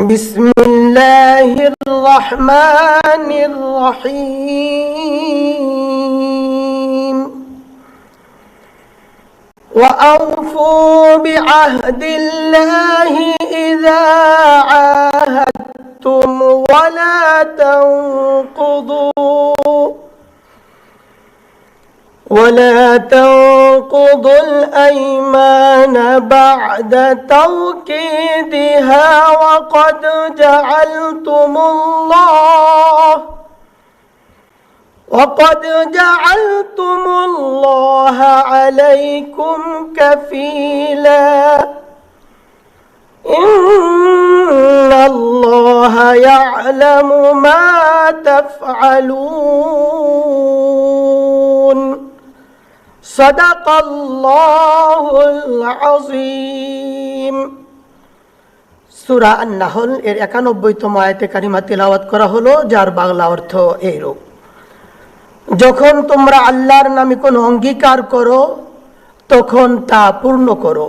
بسم الله الرحمن الرحيم وأوفوا بعهد الله إذا عاهدتم ولا تنقضوا ولا تنقضوا الأيمان بعد توكيدها وقد جعلتم الله وقد جعلتم الله عليكم كفيلا. إن الله يعلم ما تفعلون. صدق الله العظيم সুরা আন্নাহল এর একানব্বইতম আয়তে কারিমা তিলাওয়াত করা হলো যার বাংলা অর্থ এইরূপ যখন তোমরা আল্লাহর নামে কোনো অঙ্গীকার করো তখন তা পূর্ণ করো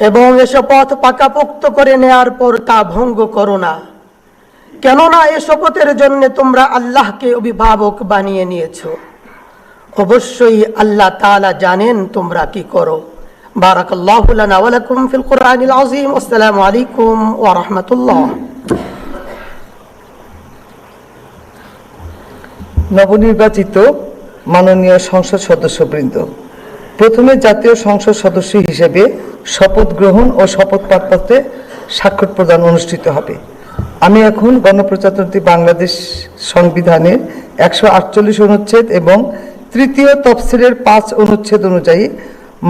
এবং এসব পথ পাকাপোক্ত করে নেয়ার পর তা ভঙ্গ করো না কেননা এ শপথের জন্য তোমরা আল্লাহকে অভিভাবক বানিয়ে নিয়েছো অবশ্যই আল্লাহ তাআলা জানেন তোমরা কি করো بارك الله لنا ولكم في القرآن العظيم والسلام عليكم ورحمة الله নবনির্বাচিত মাননীয় সংসদ সদস্যবৃন্দ প্রথমে জাতীয় সংসদ সদস্য হিসেবে শপথ গ্রহণ ও শপথ পাঠপত্রে স্বাক্ষর প্রদান অনুষ্ঠিত হবে আমি এখন গণপ্রজাতন্ত্রী বাংলাদেশ সংবিধানের একশো আটচল্লিশ অনুচ্ছেদ এবং তৃতীয় তফসিলের পাঁচ অনুচ্ছেদ অনুযায়ী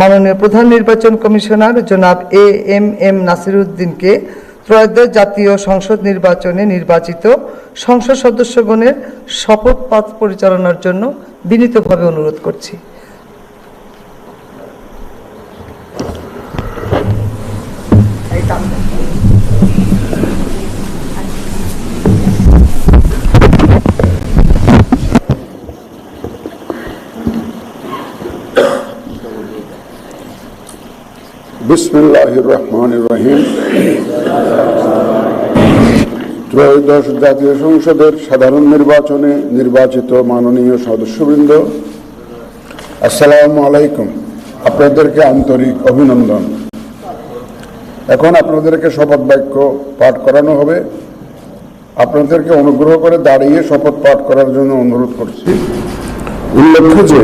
মাননীয় প্রধান নির্বাচন কমিশনার জনাব এ এম এম নাসিরুদ্দিনকে ত্রয়োদশ জাতীয় সংসদ নির্বাচনে নির্বাচিত সংসদ সদস্যগণের শপথ পাঠ পরিচালনার জন্য বিনীতভাবে অনুরোধ করছি। বিসমিল্লাহির রহমানির রহিম। ত্রয়োদশ জাতীয় সংসদের সাধারণ নির্বাচনে নির্বাচিত মাননীয় সদস্যবৃন্দ, আসসালামু আলাইকুম। আপনাদেরকে আন্তরিক অভিনন্দন। এখন আপনাদেরকে শপথ বাক্য পাঠ করানো হবে। আপনাদেরকে অনুগ্রহ করে দাঁড়িয়ে শপথ পাঠ করার জন্য অনুরোধ করছি। উল্লেখ্য যে,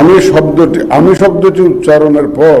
আমি শব্দটি আমি শব্দটি উচ্চারণের পর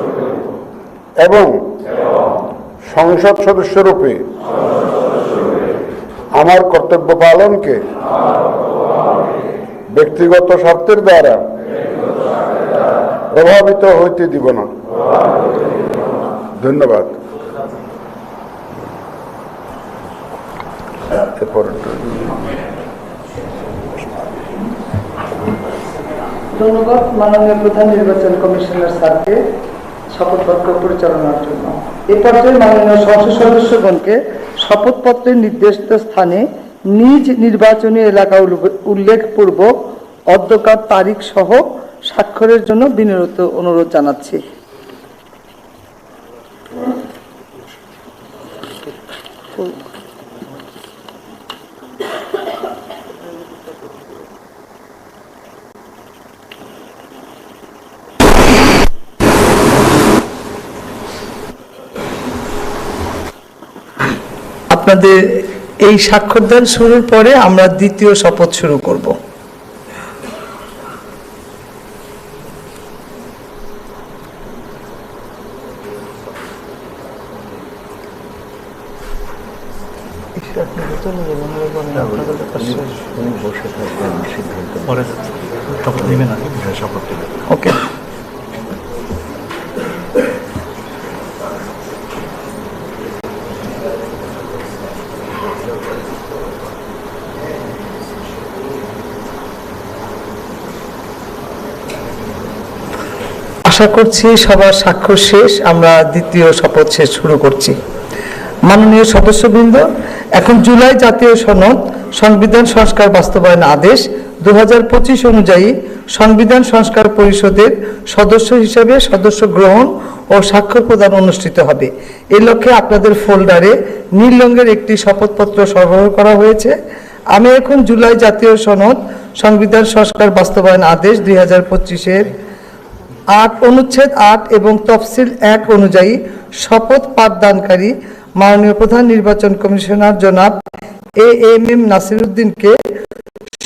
এবং সংসদ সদস্য রূপে আমার কর্তব্য পালনকে ব্যক্তিগত স্বার্থের দ্বারা প্রভাবিত হইতে দিব না। ধন্যবাদ। ধন্যবাদ। মাননীয় প্রধান নির্বাচন কমিশনার স্যারকে। শপথ বাক্য পরিচালনার জন্য। এ পর্যায়ে মাননীয় সংসদ সদস্যগণকে শপথপত্রের নির্দিষ্ট স্থানে নিজ নির্বাচনী এলাকা উল্লে- উল্লেখপূর্বক অধ্যকার তারিখ সহ স্বাক্ষরের জন্য বিনীত অনুরোধ জানাচ্ছি। আপনাদের এই স্বাক্ষরদান শুরুর পরে আমরা দ্বিতীয় শপথ শুরু করব। ওকে আশা করছি সবার স্বাক্ষর শেষ, আমরা দ্বিতীয় শপথ শেষ শুরু করছি। মাননীয় সদস্যবৃন্দ, এখন জুলাই জাতীয় সনদ, সংবিধান সংস্কার বাস্তবায়ন আদেশ দু হাজার পঁচিশ অনুযায়ী সংবিধান সংস্কার পরিষদের সদস্য হিসেবে সদস্য গ্রহণ ও স্বাক্ষর প্রদান অনুষ্ঠিত হবে। এই লক্ষ্যে আপনাদের ফোল্ডারে নীল রঙের একটি শপথপত্র সরবরাহ করা হয়েছে। আমি এখন জুলাই জাতীয় সনদ, সংবিধান সংস্কার বাস্তবায়ন আদেশ দুই হাজার পঁচিশের আট অনুচ্ছেদ আট এবং তফসিল এক অনুযায়ী শপথ পাঠদানকারী মাননীয় প্রধান নির্বাচন কমিশনার জনাব এ এম এম নাসিরুদ্দিনকে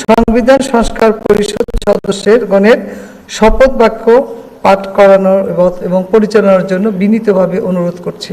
সংবিধান সংস্কার পরিষদ সদস্যের গণের শপথ বাক্য পাঠ করানোর এবং- পরিচালনার জন্য বিনীতভাবে অনুরোধ করছি।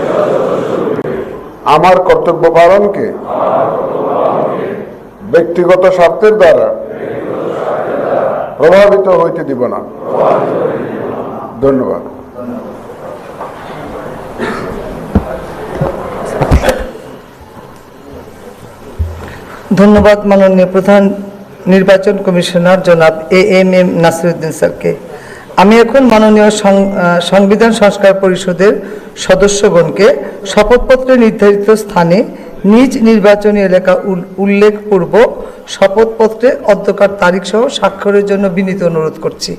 আমার কর্তব্য পালনকে ব্যক্তিগত স্বার্থের দ্বারা প্রভাবিত হইতে দিব না। ধন্যবাদ। ধন্যবাদ মাননীয় প্রধান নির্বাচন কমিশনার জনাব এ এম এম নাসিরুদ্দিন স্যারকে। আমি এখন মাননীয় সংবিধান সংস্কার পরিষদের সদস্যগণকে শপথপত্রে নির্ধারিত স্থানে নিজ নির্বাচনী এলাকা উল- উল্লেখপূর্বক শপথপত্রে অধ্যকার তারিখ সহ স্বাক্ষরের জন্য বিনীত অনুরোধ করছি।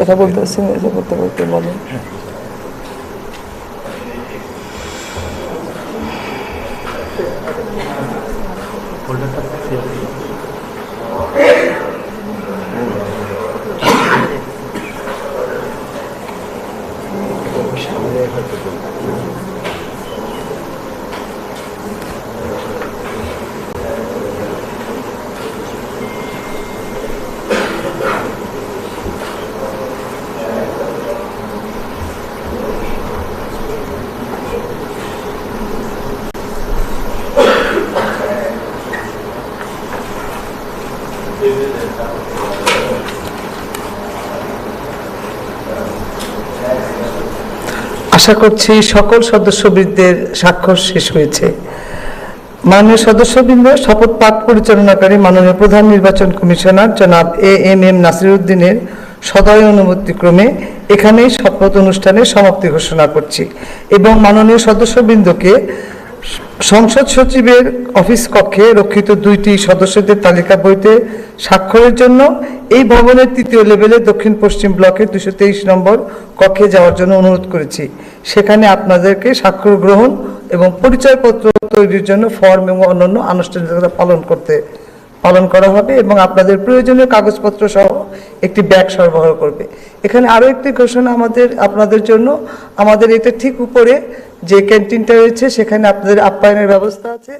কথা বলতে পারছি এটা করতে করতে বলেন। ফোল্ডারটা আশা করছি সকল সদস্যবৃন্দের স্বাক্ষর শেষ হয়েছে। মাননীয় সদস্যবৃন্দ, শপথ পাঠ পরিচালনাকারী মাননীয় প্রধান নির্বাচন কমিশনার জনাব এ এম এম নাসিরুদ্দিনের সদয় অনুমতিক্রমে এখানেই শপথ অনুষ্ঠানের সমাপ্তি ঘোষণা করছি এবং মাননীয় সদস্যবৃন্দকে সংসদ সচিবের অফিস কক্ষে রক্ষিত দুইটি সদস্যদের তালিকা বইতে স্বাক্ষরের জন্য এই ভবনের তৃতীয় লেভেলে দক্ষিণ পশ্চিম ব্লকের দুশো তেইশ নম্বর কক্ষে যাওয়ার জন্য অনুরোধ করেছি। সেখানে আপনাদেরকে স্বাক্ষর গ্রহণ এবং পরিচয়পত্র তৈরির জন্য ফর্ম এবং অন্যান্য আনুষ্ঠানিকতা পালন করতে পালন করা হবে এবং আপনাদের প্রয়োজনীয় কাগজপত্র সহ একটি ব্যাগ সরবরাহ করবে। এখানে আরও একটি ঘোষণা আমাদের, আপনাদের জন্য। আমাদের এটা ঠিক উপরে যে ক্যান্টিনটা রয়েছে, সেখানে আপনাদের আপ্যায়নের ব্যবস্থা আছে।